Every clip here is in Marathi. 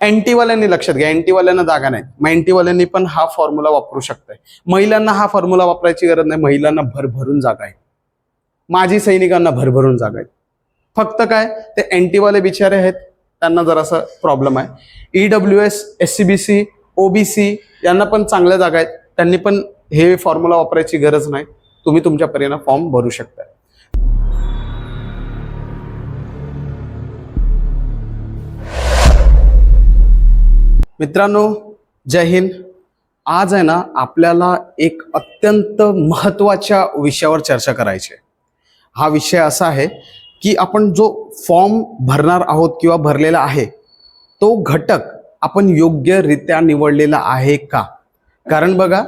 अँटीवाल्यांनी लक्षात घ्या अँटीवाल्यांना जागा नाही. मग अँटीवाल्यांनी पण हा फॉर्म्युला वापरू शकताय. महिलांना हा फॉर्म्युला वापरायची गरज नाही महिलांना भरभरून जागा आहे. माजी सैनिकांना भरभरून जागा आहे. फक्त काय ते अँटीवाले बिचारे आहेत त्यांना जरासा प्रॉब्लेम आहे. E W S S C B C OBC यांना पण चांगल्या जागा आहेत. त्यांनी पण हे फॉर्म्युला वापरायची गरज नाही. तुम्ही तुमच्या परीनं फॉर्म भरू शकता मित्रांनो जय हिंद. आज आहे ना आपल्याला एक अत्यंत महत्त्वाच्या विषयावर चर्चा करायची आहे. हा विषय असा आहे की आपण जो फॉर्म भरणार आहोत किंवा भरलेला आहे तो घटक आपण योग्यरित्या निवडलेला आहे का? कारण बघा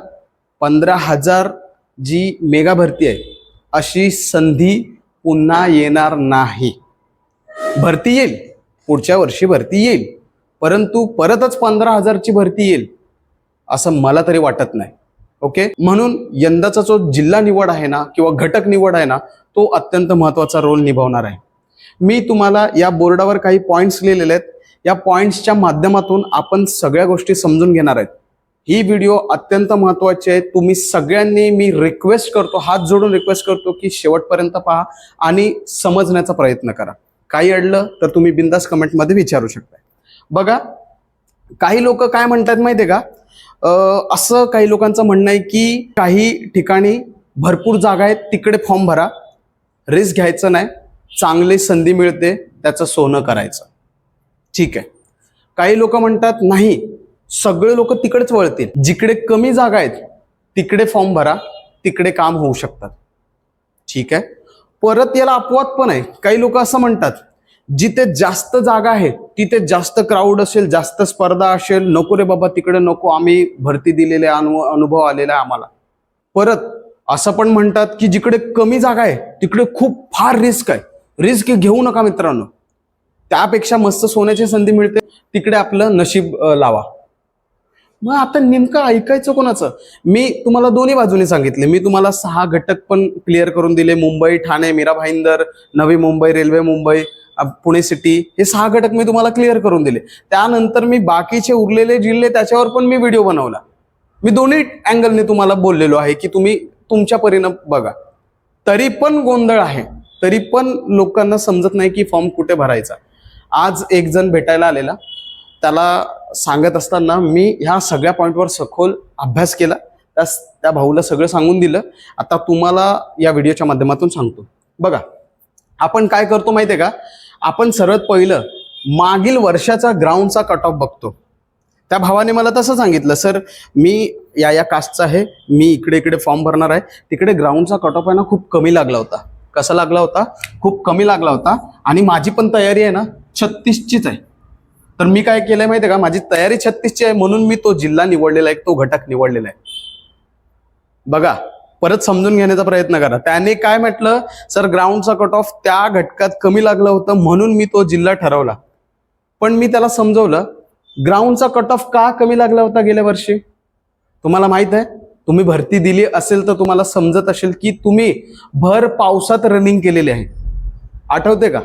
पंधरा हजार जी मेगा भरती आहे अशी संधी पुन्हा येणार नाही. भरती येईल. पुढच्या वर्षी भरती येईल. परंतु परतच पंधरा हजारची भरती येईल असं मला तरी वाटत नाही. ओके म्हणून यंदाचा जो जिल्हा निवड आहे ना किंवा घटक निवड आहे ना तो अत्यंत महत्त्वाचा रोल निभावणार आहे. मी तुम्हाला या बोर्डावर काही पॉईंट्स लिहिलेले आहेत. या पॉईंट्सच्या माध्यमातून आपण सगळ्या गोष्टी समजून घेणार आहेत. ही व्हिडिओ अत्यंत महत्वाची आहे. तुम्ही सगळ्यांनी मी रिक्वेस्ट करतो हात जोडून रिक्वेस्ट करतो की शेवटपर्यंत पहा आणि समजण्याचा प्रयत्न करा. काही अडलं तर तुम्ही बिंदास कमेंटमध्ये विचारू शकता बघा काही लोक काय म्हणतात माहिती आहे का असं काही लोकांचं म्हणणं आहे की काही ठिकाणी भरपूर जागा आहेत तिकडे फॉर्म भरा. रिस्क घ्यायचं नाही. चांगली संधी मिळते त्याचं सोनं करायचं. ठीक आहे. काही लोक म्हणतात नाही सगळे लोक तिकडेच वळतील. जिकडे कमी जागा आहेत तिकडे फॉर्म भरा. तिकडे काम होऊ शकतात. ठीक आहे. परत याला अपवाद पण आहे. काही लोक असं म्हणतात जिथे जास्त जागा आहे तिथे जास्त क्राऊड असेल जास्त स्पर्धा असेल नको रे बाबा तिकडे नको आम्ही भरती दिलेले अनु अनुभव आलेला आहे आम्हाला. परत असं पण म्हणतात की जिकडे कमी जागा आहे तिकडे खूप फार रिस्क आहे. रिस्क घेऊ नका मित्रांनो. त्यापेक्षा मस्त सोन्याची संधी मिळते. तिकडे आपलं नशीब लावा. मग आता नेमकं ऐकायचं कोणाचं? मी तुम्हाला दोन्ही बाजूने सांगितले. मी तुम्हाला सहा घटक पण क्लिअर करून दिले. मुंबई ठाणे मीरा भाईंदर नवी मुंबई रेल्वे मुंबई. पुणे सिटी हे सहा घटक मी तुम्हाला क्लिअर करून दिले. त्यानंतर मी बाकीचे उरलेले जिल्हे त्याच्यावर पण मी व्हिडिओ बनवला. मी दोन्ही अँगलने तुम्हाला बोललेलो आहे की तुम्ही तुमच्या परिणाम बघा. तरी पण गोंधळ आहे. तरी पण लोकांना समजत नाही की फॉर्म कुठे भरायचा. आज एक जण भेटायला आलेला. त्याला सांगत असताना मी ह्या सगळ्या पॉईंटवर सखोल अभ्यास केला. त्या त्या भाऊला सगळं सांगून दिलं. आता तुम्हाला या व्हिडिओच्या माध्यमातून सांगतो. बघा. आपण काय करतो माहिती आहे का? आपण सर्वात पहिलं मागील वर्षाचा ग्राउंडचा कट ऑफ बघतो. त्या भावाने मला तसं सांगितलं सर मी या या कास्टचा आहे मी इकडे इकडे फॉर्म भरणार आहे. तिकडे ग्राउंडचा कट ऑफ आहे ना खूप कमी लागला होता. कसा लागला होता? खूप कमी लागला होता. आणि माझी पण तयारी आहे ना छत्तीसचीच आहे. तर मी काय केलंय माहितीये का? माझी तयारी छत्तीसची आहे म्हणून मी तो जिल्हा निवडलेला आहे तो घटक निवडलेला आहे. बघा परत समजून घेण्याचा प्रयत्न करा. त्याने काय म्हटलं? सर ग्राउंडचा कट ऑफ त्या घटकात कमी लागलं होतं म्हणून मी तो जिल्हा ठरवला. पण मी त्याला समजवलं ग्राउंडचा कट ऑफ का कमी लागला होता गेल्या वर्षी? तुम्हाला माहीत आहे तुम्ही भरती दिली असेल तर तुम्हाला समजत असेल की तुम्ही भर पावसात रनिंग केलेली आहे. आठवते का?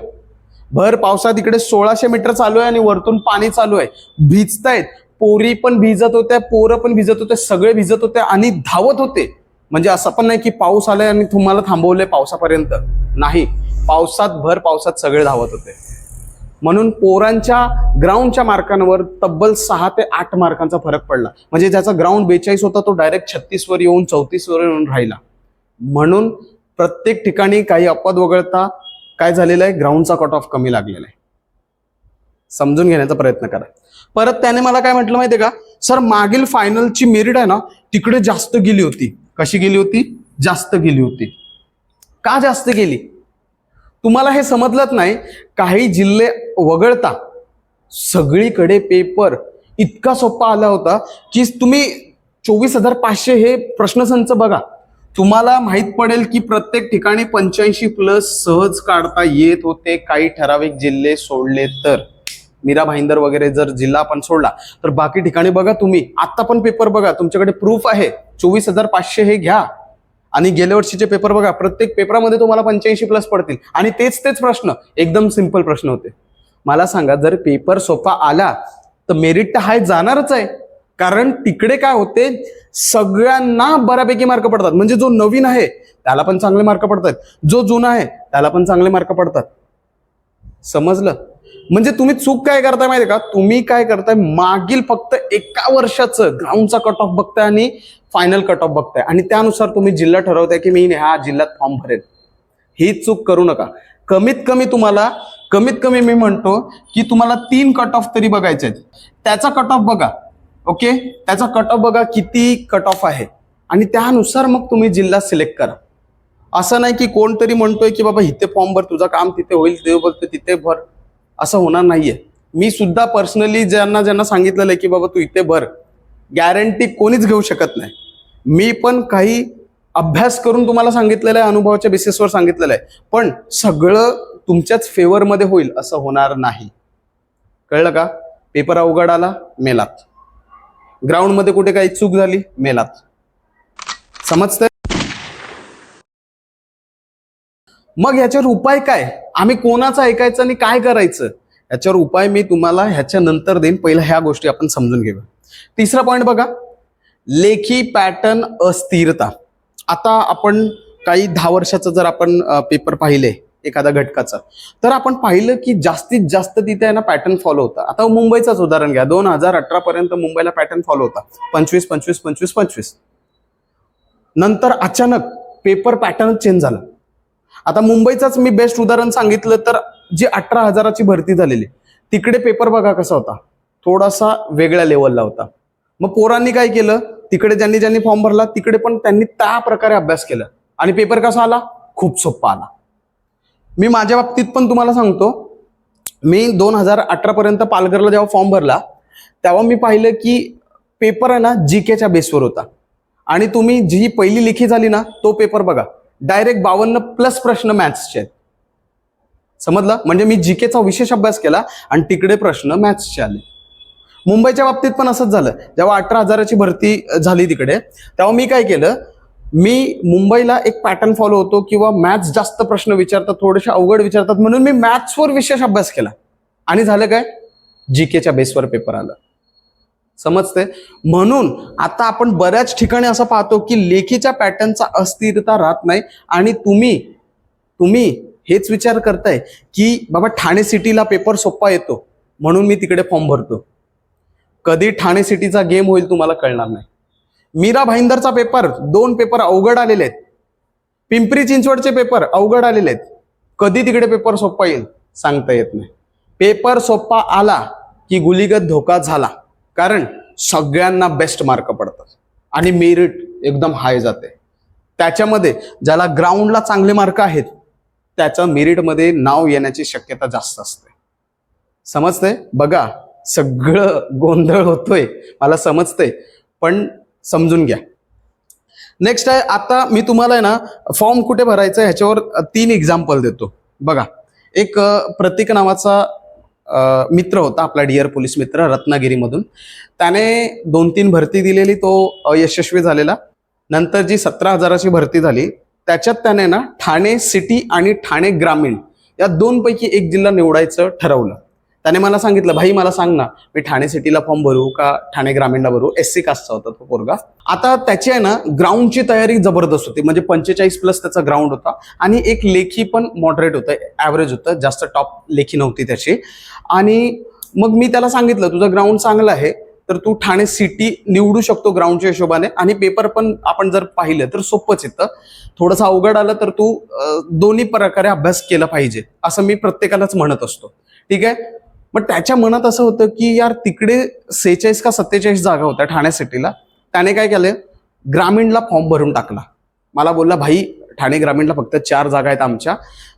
भर पावसात इकडे सोळाशे मीटर चालू आहे आणि वरतून पाणी चालू आहे. भिजतायत पोरी पण भिजत होत्या पोरं पण भिजत होते सगळे भिजत होते आणि धावत होते. म्हणजे असं पण नाही की पाऊस आलाय आणि तुम्हाला थांबवलंय पावसापर्यंत. नाही. पावसात भर पावसात सगळे धावत होते. म्हणून पोरांच्या ग्राउंडच्या मार्कांवर तब्बल सहा ते आठ मार्कांचा फरक पडला. म्हणजे ज्याचा ग्राउंड बेचाळीस होता तो डायरेक्ट छत्तीसवर येऊन चौतीस वर येऊन राहिला. म्हणून प्रत्येक ठिकाणी काही अपवाद वगळता काय झालेलं आहे? ग्राउंडचा कट ऑफ कमी लागलेला आहे. समजून घेण्याचा प्रयत्न करा. परत त्याने मला काय म्हटलं माहितीये का? सर मागील फायनलची मेरिट आहे ना तिकडे जास्त गेली होती. कशी गेली होती? जास्त गेली होती. का जास्त गेली? तुम्हाला हे समजलंच नाही. काही जिल्हे वगळता सगळीकडे पेपर इतका सोपा आला होता की तुम्ही चोवीस हजार पाचशे हे प्रश्नसंच बघा. तुम्हाला माहीत पडेल की प्रत्येक ठिकाणी पंच्याऐंशी प्लस सहज काढता येत होते. काही ठराविक जिल्हे सोडले तर. मीरा भाईंदर वगैरे जर जिल्हा आपण सोडला तर बाकी ठिकाणी बघा तुम्ही. आत्ता पण पेपर बघा तुमच्याकडे प्रूफ आहे. चोवीस हजार पाचशे हे घ्या. आणि गेल्या वर्षीचे पेपर बघा प्रत्येक पेपरामध्ये तुम्हाला पंच्याऐंशी प्लस पडतील. आणि तेच तेच प्रश्न एकदम सिंपल प्रश्न होते. मला सांगा जर पेपर सोपा आला तर मेरिट तर हाय जाणारच आहे. कारण तिकडे काय होते सगळ्यांना बऱ्यापैकी मार्क पडतात. म्हणजे जो नवीन आहे त्याला पण चांगले मार्क पडतात. जो जुना आहे त्याला पण चांगले मार्क पडतात. समजलं? म्हणजे तुम्ही चूक काय करताय माहिती का? तुम्ही काय करताय? मागील फक्त एका वर्षाचं ग्राउंडचा कट ऑफ बघताय आणि फायनल कट ऑफ बघताय. आणि त्यानुसार तुम्ही जिल्हा ठरवताय की मी ह्या जिल्ह्यात फॉर्म भरेल ही चूक करू नका. कमीत कमी तुम्हाला कमीत कमी मी म्हणतो की तुम्हाला तीन कट ऑफ तरी बघायचे आहेत त्याचा कट ऑफ बघा. ओके त्याचा कट ऑफ बघा किती कट ऑफ आहे. आणि त्यानुसार मग तुम्ही जिल्हा सिलेक्ट करा. असं नाही की कोणतरी म्हणतोय की बाबा इथे फॉर्म भर तुझं काम तिथे होईल ते बघतो तिथे भर. असं होणार नाहीये. मी सुद्धा पर्सनली ज्यांना ज्यांना सांगितलेलं आहे की बाबा तू इथे भर गॅरंटी कोणीच घेऊ शकत नाही. मी पण काही अभ्यास करून तुम्हाला सांगितलेलं आहे अनुभवाच्या बेसिसवर सांगितलेलं आहे. पण सगळं तुमच्याच फेवरमध्ये होईल असं होणार नाही. कळलं का? पेपर अवघड आला मेलात. ग्राउंडमध्ये कुठे काही चूक झाली मेलात. समजतंय? मग ह्याच्यावर उपाय काय? आम्ही कोणाचं ऐकायचं आणि काय करायचं? ह्याच्यावर उपाय मी तुम्हाला ह्याच्या नंतर देईन. पहिल्या ह्या गोष्टी आपण समजून घेऊया. तिसरा पॉईंट बघा. लेखी पॅटर्न अस्थिरता. आता आपण काही दहा वर्षाचं जर आपण पेपर पाहिले एखाद्या घटकाचा तर आपण पाहिलं की जास्तीत जास्त तिथे आहे ना पॅटर्न फॉलो होता. आता मुंबईचाच उदाहरण घ्या. दोन हजार अठरा पर्यंत मुंबईला पॅटर्न फॉलो होता. पंचवीस पंचवीस पंचवीस पंचवीस. नंतर अचानक पेपर पॅटर्न चेंज झाला. आता मुंबईचाच मी बेस्ट उदाहरण सांगितलं तर जी अठरा हजाराची भरती झालेली तिकडे पेपर बघा कसा होता. थोडासा वेगळ्या लेवलला होता. मग पोरांनी काय केलं? तिकडे ज्यांनी ज्यांनी फॉर्म भरला तिकडे पण त्यांनी त्या प्रकारे अभ्यास केला. आणि पेपर कसा आला? खूप सोपा आला. मी माझ्या बाबतीत पण तुम्हाला सांगतो मी दोन हजार अठरा पर्यंत पालघरला जेव्हा फॉर्म भरला तेव्हा मी पाहिलं की पेपर आहे ना जी केच्या बेसवर होता. आणि तुम्ही जी पहिली लिखी झाली ना तो पेपर बघा. डायरेक्ट बावन्न प्लस प्रश्न मॅथ्सचे आहेत. समजलं? म्हणजे मी जी केचा विशेष अभ्यास केला आणि तिकडे प्रश्न मॅथ्सचे आले. मुंबईच्या बाबतीत पण असंच झालं. जेव्हा अठरा हजाराची भरती झाली तिकडे तेव्हा मी काय केलं? मी मुंबईला एक पॅटर्न फॉलो होतो किंवा मॅथ्स जास्त प्रश्न विचारतात थोडेसे अवघड विचारतात म्हणून मी मॅथ्सवर विशेष अभ्यास केला. आणि झालं काय? जी केच्या बेसवर पेपर आला. समजते म्हणून आता आपण बऱ्याच ठिकाणी असं पाहतो की लेखीच्या पॅटर्नचा अस्थिरता राहत नाही आणि तुम्ही तुम्ही हेच विचार करताय की बाबा ठाणे सिटीला पेपर सोपा येतो म्हणून मी तिकडे फॉर्म भरतो. कधी ठाणे सिटीचा गेम होईल तुम्हाला कळणार नाही. मीरा भाईंदरचा पेपर दोन पेपर अवघड आलेले आहेत. पिंपरी चिंचवडचे पेपर अवघड आलेले आहेत. कधी तिकडे पेपर सोपा येईल सांगता येत नाही. पेपर सोपा आला की गुलीगत धोका झाला. कारण सगळ्यांना बेस्ट मार्क पडतात. आणि मेरिट एकदम हाय जाते. त्याच्यामध्ये ज्याला ग्राउंडला चांगले मार्क आहेत त्याचं मेरिटमध्ये नाव येण्याची शक्यता जास्त असते. समजतंय? बघा सगळं गोंधळ होतोय. मला समजतंय. पण समजून घ्या. नेक्स्ट आहे आता मी तुम्हाला आहे ना फॉर्म कुठे भरायचा आहे ह्याच्यावर तीन एक्झाम्पल देतो. बघा एक प्रतीक नावाचा मित्र होता आपला डिअर पोलीस मित्र रत्नागिरीमधून. त्याने दोन तीन भरती दिलेली तो अयशस्वी झालेला. नंतर जी सतरा हजाराची भरती झाली त्याच्यात त्याने ना ठाणे सिटी आणि ठाणे ग्रामीण या दोनपैकी एक जिल्हा निवडायचं ठरवलं. त्याने मला सांगितलं भाई मला सांग ना मी ठाणे सिटीला फॉर्म भरू का ठाणे ग्रामीणला भरू? एस सी कास्टचा होता तो पोरगा. आता त्याची आहे ना ग्राउंडची तयारी जबरदस्त होती. म्हणजे पंचेचाळीस प्लस त्याचा ग्राउंड होता आणि एक लेखी पण मॉडरेट होतं ॲव्हरेज होतं जास्त टॉप लेखी नव्हती त्याची. आणि मग मी त्याला सांगितलं तुझं ग्राउंड चांगलं आहे तर तू ठाणे सिटी निवडू शकतो ग्राउंडच्या हिशोबाने आणि पेपर पण आपण जर पाहिलं तर सोपंच येतं थोडंसं अवघड आलं तर तू दोन्ही प्रकारे अभ्यास केला पाहिजे असं मी प्रत्येकालाच म्हणत असतो. ठीक आहे? मग त्याच्या मनात असं होतं की यार तिकडे सेहेचाळीस का सत्तेचाळीस जागा होत्या ठाणे सिटीला त्याने काय केलं? ग्रामीणला फॉर्म भरून टाकला. मला बोलला भाई ठाणे ग्रामीणला फक्त चार जागा आहेत आमच्या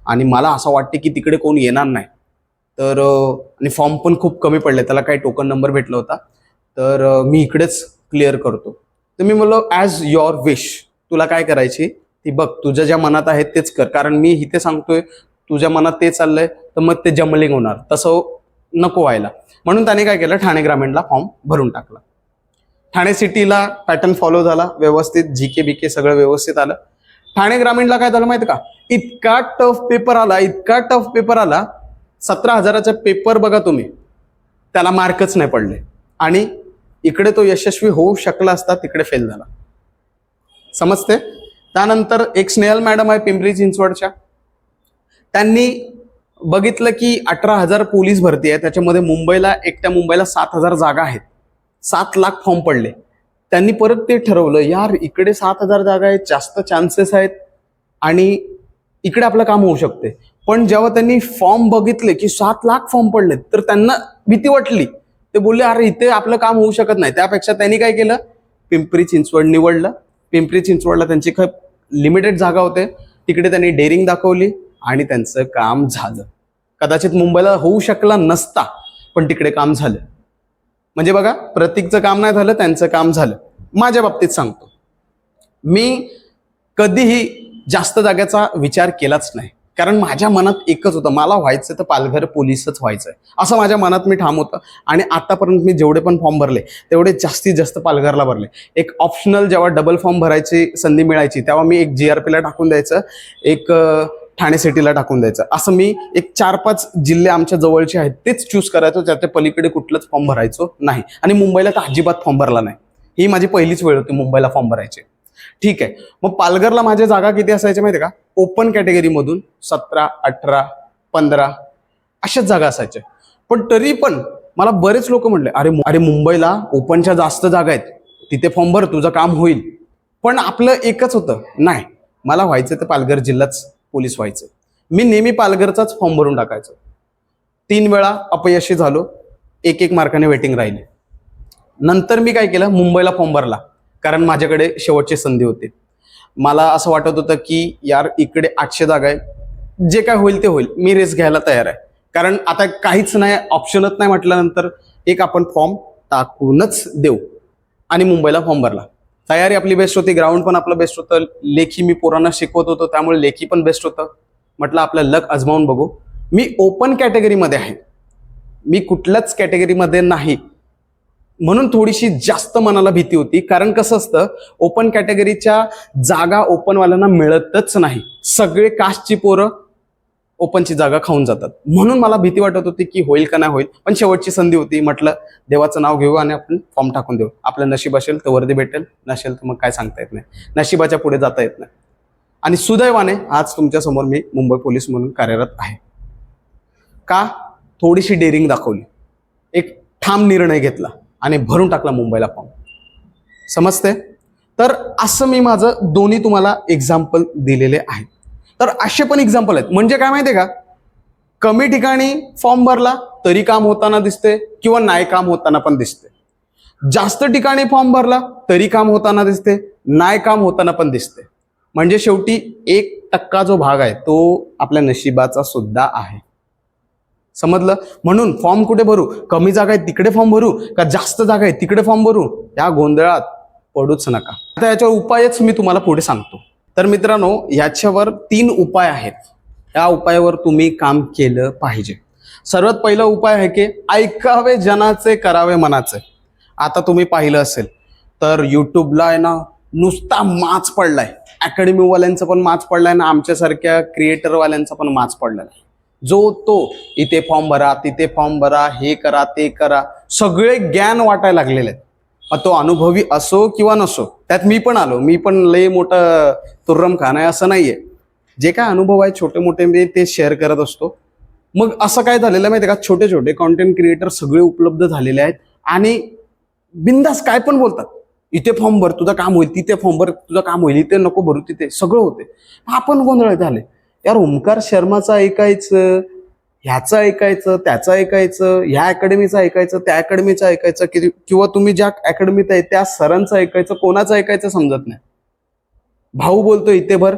आणि मला असं वाटते की तिकडे कोण येणार नाही. तर आणि फॉर्म पण खूप कमी पडले. त्याला काही टोकन नंबर भेटला होता. तर मी इकडेच क्लिअर करतो. तर मी म्हणलो ॲज युअर विश तुला काय करायची? ती बघ तुझ्या ज्या मनात आहे तेच कर. कारण मी इथे सांगतोय तुझ्या मनात ते चाललंय तर मग ते जमलिंग होणार. तसं नको व्हायला. म्हणून त्याने काय केलं? ठाणे ग्रामीणला फॉर्म भरून टाकला. ठाणे सिटीला पॅटर्न फॉलो झाला. व्यवस्थित जी के बीके सगळं व्यवस्थित आलं. ठाणे ग्रामीणला काय झालं माहिती का? इतका टफ पेपर आला इतका टफ पेपर आला सतरा हजाराचा पेपर बघा तुम्ही. त्याला मार्कच नाही पडले. आणि इकडे तो यशस्वी होऊ शकला असता तिकडे फेल झाला. समजते? त्यानंतर एक स्नेहल मॅडम आहे पिंपरी चिंचवडच्या. त्यांनी बघितलं की अठरा हजार पोलीस भरती आहे त्याच्यामध्ये मुंबईला एकट्या मुंबईला सात हजार जागा आहेत. सात लाख फॉर्म पडले. त्यांनी परत ते ठरवलं यार इकडे सात हजार जागा आहेत जास्त चान्सेस आहेत आणि इकडे आपलं काम होऊ शकते. पण जेव्हा त्यांनी फॉर्म बघितले की सात लाख फॉर्म पडले तर त्यांना भीती वाटली. ते बोलले अरे इथे आपलं काम होऊ शकत नाही. त्यापेक्षा त्यांनी काय केलं? पिंपरी चिंचवड निवडलं. पिंपरी चिंचवडला त्यांची खूप लिमिटेड जागा होते. तिकडे त्यांनी डेअरिंग दाखवली. आणि त्यांचं काम झालं. कदाचित मुंबईला होऊ शकला नसता पण तिकडे काम झालं. म्हणजे बघा प्रतीकचं काम नाही झालं त्यांचं काम झालं. माझ्या बाबतीत सांगतो. मी कधीही जास्त जागेचा विचार केलाच नाही. कारण माझ्या मनात एकच होतं मला व्हायचं तर पालघर पोलीसच व्हायचंय. असं माझ्या मनात मी ठाम होतं. आणि आतापर्यंत मी जेवढे पण फॉर्म भरले तेवढे जास्तीत जास्त पालघरला भरले. एक ऑप्शनल जेव्हा डबल फॉर्म भरायची संधी मिळायची तेव्हा मी एक जी आर पीला टाकून द्यायचं. एक ठाणे सिटीला टाकून द्यायचं. असं मी एक चार पाच जिल्हे आमच्या जवळचे आहेत तेच चूज करायचो त्याच्या पलीकडे कुठलंच फॉर्म भरायचो नाही. आणि मुंबईला तर अजिबात फॉर्म भरला नाही. ही माझी पहिलीच वेळ होती मुंबईला फॉर्म भरायची. ठीक आहे. मग पालघरला माझ्या जागा किती असायच्या माहिती का? ओपन कॅटेगरीमधून सतरा अठरा पंधरा अशाच जागा असायच्या. पण तरी पण मला बरेच लोक म्हणले अरे अरे मुंबईला ओपनच्या जास्त जागा आहेत. तिथे फॉर्म भर तुझं काम होईल. पण आपलं एकच होतं नाही. मला व्हायचं तर पालघर जिल्हाच पोलीस व्हायचं. मी नेहमी पालघरचाच फॉर्म भरून टाकायचो. तीन वेळा अपयशी झालो एक एक मार्काने वेटिंग राहिले. नंतर मी काय केलं मुंबईला फॉर्म भरला कारण माझ्याकडे शेवटची संधी होती. मला असं वाटत होतं की यार इकडे आठशे जागा आहे. जे काय होईल ते होईल. मी रेस घ्यायला तयार आहे. कारण आता काहीच नाही ऑप्शनच नाही म्हटल्यानंतर एक आपण फॉर्म टाकूनच देऊ. आणि मुंबईला फॉर्म भरला. तयारी आपली बेस्ट होती ग्राउंड पण आपलं बेस्ट होतं लेखी मी पोरांना शिकवत होतो त्यामुळे लेखी पण बेस्ट होतं. म्हटलं आपलं लक अजमावून बघू. मी ओपन कॅटेगरीमध्ये आहे. मी कुठल्याच कॅटेगरीमध्ये नाही. म्हणून थोडीशी जास्त मनाला भीती होती. कारण कसं असतं ओपन कॅटेगरीच्या जागा ओपनवाल्यांना मिळतच नाही. सगळे कास्टची पोरं ओपनची जागा खाऊन जातात. म्हणून मला भीती वाटत होती की होईल का नाही होईल पण शेवटची संधी होती. म्हटलं देवाचं नाव घेऊ आणि आपण फॉर्म टाकून देऊ. आपलं नशीब असेल तर वर्दी भेटेल नसेल तर मग काय सांगता येत नाही. नशिबाच्या पुढे जाता येत नाही. आणि सुदैवाने आज तुमच्यासमोर मी मुंबई पोलीस म्हणून कार्यरत आहे. का? थोडीशी डेअरिंग दाखवली. एक ठाम निर्णय घेतला आणि भरून टाकला मुंबईला फॉर्म समजते तर असं मी माझं दोन्ही तुम्हाला एक्झाम्पल दिलेले आहेत. तर असे पण एक्झाम्पल आहेत. म्हणजे काय माहितीये का? कमी ठिकाणी फॉर्म भरला तरी काम होताना दिसते किंवा नाही काम होताना पण दिसते. जास्त ठिकाणी फॉर्म भरला तरी काम होताना दिसते नाही काम होताना पण दिसते. म्हणजे शेवटी एक टक्का जो भाग आहे तो आपल्या नशिबाचा सुद्धा आहे. समजलं? म्हणून फॉर्म कुठे भरू? कमी जागा आहे तिकडे फॉर्म भरू? का जास्त जागा आहे तिकडे फॉर्म भरू? या गोंधळात पडूच नका. आता याच्यावर उपायच मी तुम्हाला पुढे सांगतो. तर मित्रांनो याच्यावर तीन उपाय आहेत. या उपायावर तुम्ही काम केलं पाहिजे. सर्वात पहिला उपाय आहे की ऐकावे जनाचे करावे मनाचे. आता तुम्ही पाहिलं असेल तर यूट्यूबला आहे ना नुसता माच पडलाय. अकॅडमीवाल्यांचा पण माच पडलाय ना आमच्यासारख्या क्रिएटरवाल्यांचा पण माच पडलाय. जो तो इथे फॉर्म भरा तिथे फॉर्म भरा हे करा ते करा सगळे ज्ञान वाटायला लागलेले आहेत. तो अनुभवी असो किंवा नसो त्यात मी पण आलो. मी पण लय मोठं तुर्रम खान आहे असं नाहीये. जे काय अनुभव आहे छोटे मोठे मी ते शेअर करत असतो. मग असं काय झालेलं माहिती आहे का? छोटे छोटे कॉन्टेंट क्रिएटर सगळे उपलब्ध झालेले आहेत आणि बिंदास काय पण बोलतात. इथे फॉर्म भर तुझं काम होईल तिथे फॉर्म भर तुझं काम होईल इथे नको भरू तिथे सगळं होते आपण गोंधळ झाले यार ओंकार शर्माचा ऐकायचं ह्याचं ऐकायचं त्याचं ऐकायचं ह्या अकॅडमीचं ऐकायचं त्या अकॅडमीचं ऐकायचं कि- किंवा तुम्ही ज्या अकॅडमीत आहे त्या सरांचं ऐकायचं कोणाचं ऐकायचं समजत नाही. भाऊ बोलतोय इथे भर.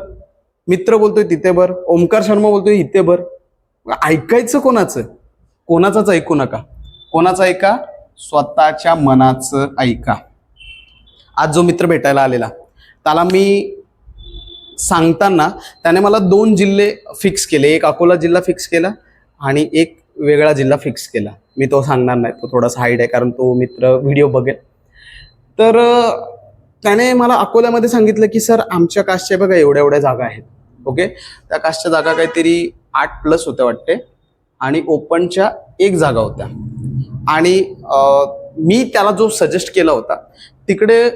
मित्र बोलतोय तिथे भर. ओमकार शर्मा बोलतोय इथे भर. ऐकायचं कोणाचं? कोणाचंच ऐकू नका. कोणाचं ऐका? स्वतःच्या मनाचं ऐका. आज जो मित्र भेटायला आलेला त्याला मी सांगताना त्याने मला दोन जिल्हे फिक्स केले. एक अकोला जिल्हा फिक्स केला आणि एक वेगळा जिल्हा फिक्स केला. मी तो सांगणार नाही तो थोडासा हाईड आहे कारण तो मित्र व्हिडिओ बघेल. तर त्याने मला अकोल्यामध्ये सांगितलं की सर आमच्या कास्टच्या बघा एवढ्या एवढ्या जागा आहेत. ओके त्या कास्टच्या जागा काहीतरी आठ प्लस होत्या वाटते. आणि ओपनच्या एक जागा होत्या. आणि मी त्याला जो सजेस्ट केला होता तिकडे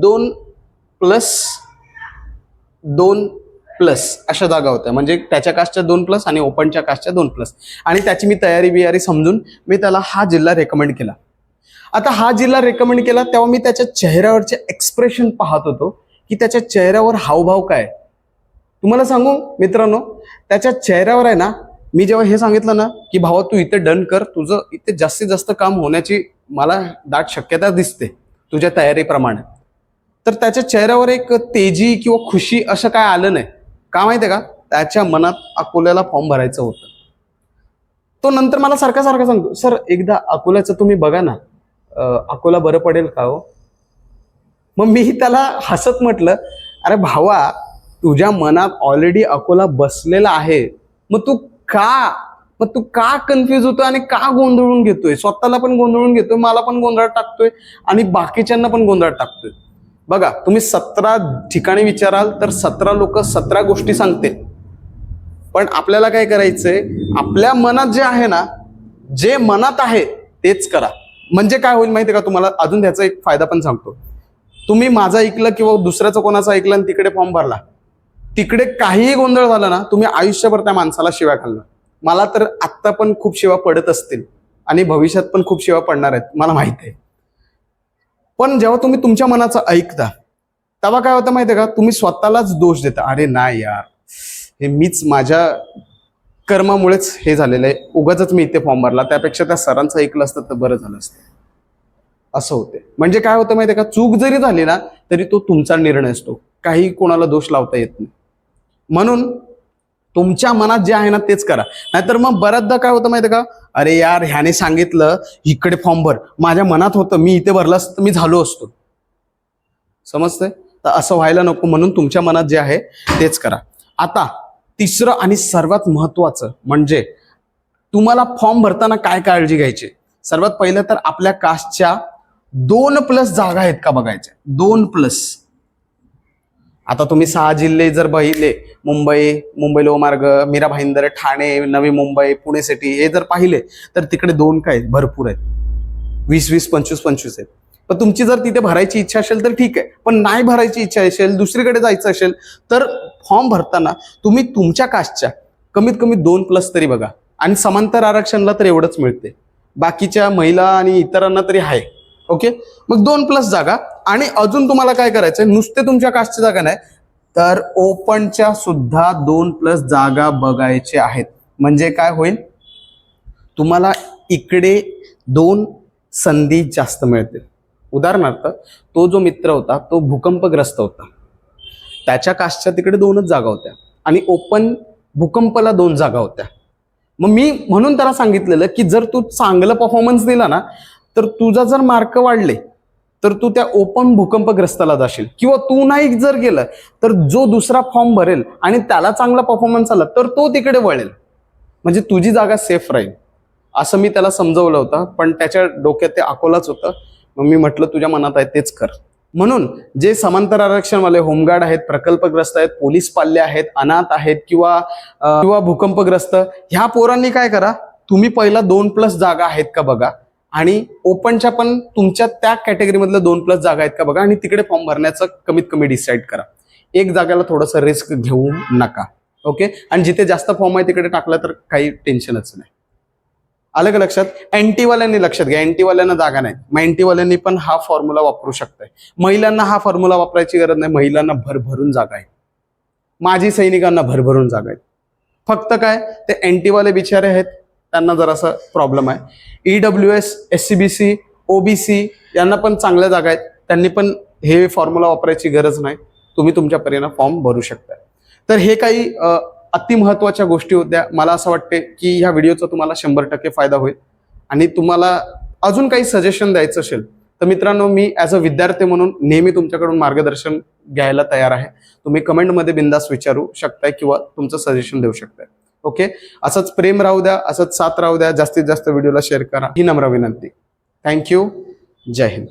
दोन प्लस दोन प्लस अशा जागा होत्या. म्हणजे त्याच्या कास्टच्या दोन प्लस आणि ओपनच्या कास्टच्या दोन प्लस. आणि त्याची मी तयारी बियारी समजून मी त्याला हा जिल्हा रेकमेंड केला. आता हा जिल्हा रेकमेंड केला तेव्हा मी त्याच्या चेहऱ्यावरचे एक्सप्रेशन पाहत होतो की त्याच्या चेहऱ्यावर हावभाव काय? आहे. तुम्हाला सांगू मित्रांनो त्याच्या चेहऱ्यावर आहे ना मी जेव्हा हे सांगितलं ना की भावा तू इथे डन कर तुझं इथे जास्तीत जास्त काम होण्याची मला दाट शक्यता दिसते तुझ्या तयारीप्रमाणे. तर त्याच्या चेहऱ्यावर एक तेजी किंवा खुशी असं काय आलं नाही. का माहितीये का? त्याच्या मनात अकोल्याला फॉर्म भरायचं होतं. तो नंतर मला सारखा सारखा सांगतो सर एकदा अकोल्याचं तुम्ही बघा ना. अकोला बरं पडेल का हो? मग मी त्याला हसत म्हटलं अरे भावा तुझ्या मनात ऑलरेडी अकोला बसलेला आहे. मग तू का? मग तू का कन्फ्युज होतोय आणि का गोंधळून घेतोय? स्वतःला पण गोंधळून घेतोय मला पण गोंधळात टाकतोय आणि बाकीच्यांना पण गोंधळात टाकतोय. बघा तुम्ही सतरा ठिकाणी विचाराल तर सतरा लोक सतरा गोष्टी सांगतील. पण आपल्याला काय करायचंय? आपल्या मनात जे आहे ना जे मनात आहे तेच करा. म्हणजे काय होईल माहिती का तुम्हाला? अजून त्याचा एक फायदा पण सांगतो. तुम्ही माझा ऐकलं किंवा दुसऱ्याचं कोणाचं ऐकलं आणि तिकडे फॉर्म भरला. तिकडे काहीही गोंधळ झाला ना तुम्ही आयुष्यभर त्या माणसाला शिव्या खाल्लं. मला तर आत्ता पण खूप शिवा पडत असतील. आणि भविष्यात पण खूप शिवा पडणार आहेत मला माहिती आहे. पण जेव्हा तुम्ही तुमच्या मनाचं ऐकता तेव्हा काय होतं माहितीये का? तुम्ही स्वतःलाच दोष देता. अरे नाही यार. हे मीच माझ्या कर्मामुळेच हे झालेलं आहे. उगाच मी इथे फॉर्म भरला. त्यापेक्षा त्या सरांचं ऐकलं असतं तर बरं झालं असतं. असं होते म्हणजे काय होतं माहितीये का? चूक जरी झाली ना तरी तो तुमचा निर्णय असतो. काही कोणाला दोष लावता येत नाही. म्हणून तुमच्या मनात जे आहे ना तेच करा. नाहीतर मग बऱ्याचदा काय होतं माहिती का? अरे यार ह्याने सांगितलं इकडे फॉर्म भर. माझ्या मनात होतं मी इथे भरलं असतं तर मी झालो असतो. समजतंय? तर असं व्हायला नको म्हणून तुमच्या मनात जे आहे तेच करा. आता तिसरं आणि सर्वात महत्वाचं म्हणजे तुम्हाला फॉर्म भरताना काय काळजी घ्यायची? सर्वात पहिलं तर आपल्या कास्टच्या दोन प्लस जागा आहेत का बघायच्या? दोन प्लस आता तुम्ही सहा जिल्हे जर पाहिले मुंबई मुंबई लोहमार्ग मीरा भाईंदर ठाणे नवी मुंबई पुणे सिटी हे जर पाहिले तर तिकडे दोन काय आहेत, भरपूर आहेत. वीस वीस पंचवीस पंचवीस आहेत. पण तुमची जर तिथे भरायची इच्छा असेल तर ठीक आहे. पण नाही भरायची इच्छा असेल दुसरीकडे जायचं असेल तर फॉर्म भरताना तुम्ही तुमच्या कास्टच्या कमीत कमी दोन प्लस तरी बघा. आणि समांतर आरक्षणला तर एवढंच मिळते. बाकीच्या महिला आणि इतरांना तरी आहे. ओके? मग दोन प्लस जागा. आणि अजून तुम्हाला काय करायचंय? नुसते तुमच्या कास्टची जागा नाही. तर ओपनच्या सुद्धा दोन प्लस जागा बघायच्या आहेत. म्हणजे काय होईल? तुम्हाला इकडे दोन संधी जास्त मिळतील. उदाहरणार्थ तो जो मित्र होता तो भूकंपग्रस्त होता. त्याच्या कास्टच्या तिकडे दोनच जागा होत्या. आणि ओपन भूकंपाला दोन जागा होत्या. मग मी म्हणून त्याला सांगितलेलं की जर तू चांगलं परफॉर्मन्स दिला ना तर तुझा जर मार्क वाढले तर तू त्या ओपन भूकंपग्रस्ताला जाशील. किंवा तू नाही जर गेलं तर जो दुसरा फॉर्म भरेल आणि त्याला चांगला परफॉर्मन्स आला तर तो तिकडे वळेल. म्हणजे तुझी जागा सेफ राहील. असं मी त्याला समजवलं होतं पण त्याच्या डोक्यात ते अकोलाच होतं. मग मी म्हटलं तुझ्या मनात आहे तेच कर. म्हणून जे समांतर आरक्षणवाले होमगार्ड आहेत प्रकल्पग्रस्त आहेत पोलीस पाल्य आहेत अनाथ आहेत किंवा किंवा भूकंपग्रस्त ह्या पोरांनी काय करा? तुम्ही पहिला दोन प्लस जागा आहेत का बघा? आणि ओपनच्या पण तुमच्या त्या कॅटेगरीमधल्या दोन प्लस जागा आहेत का बघा? आणि तिकडे फॉर्म भरण्याचं कमीत कमी डिसाईड करा. एक जागेला थोडंसं रिस्क घेऊ नका. ओके आणि जिथे जास्त फॉर्म आहे तिकडे टाकला तर काही टेन्शनच नाही. आलं का लक्षात? अँटीवाल्यांनी लक्षात घ्या. अँटीवाल्यांना जागा नाही मग अँटीवाल्यांनी पण हा फॉर्म्युला वापरू शकताय. महिलांना हा फॉर्म्युला वापरायची गरज नाही. महिलांना भरभरून जागा आहे माजी सैनिकांना भरभरून जागा आहेत. फक्त काय? ते अँटीवाले बिचारे आहेत. त्यांना जरासा प्रॉब्लेम आहे. E W S S C B C OBC यांना पण चांगल्या जागा आहेत. त्यांनी पण हे फॉर्म्युला वापरायची गरज नाही. तुम्ही तुमच्या परीने फॉर्म भरू शकता. तर हे काही अतिमहत्वाच्या गोष्टी होत्या. मला असं वाटते की ह्या व्हिडिओचा तुम्हाला शंभर टक्के फायदा होईल. आणि तुम्हाला अजून काही सजेशन द्यायचं असेल तर मित्रांनो मी ॲज अ विद्यार्थी म्हणून नेहमी तुमच्याकडून मार्गदर्शन घ्यायला तयार आहे. तुम्ही कमेंटमध्ये बिंदास विचारू शकताय किंवा तुमचं सजेशन देऊ शकताय. ओके असंच प्रेम राहू द्या असंच साथ राहू द्या. जास्तीत जास्त व्हिडिओला शेअर करा. ही नम्र विनंती. Thank you Jai Hind.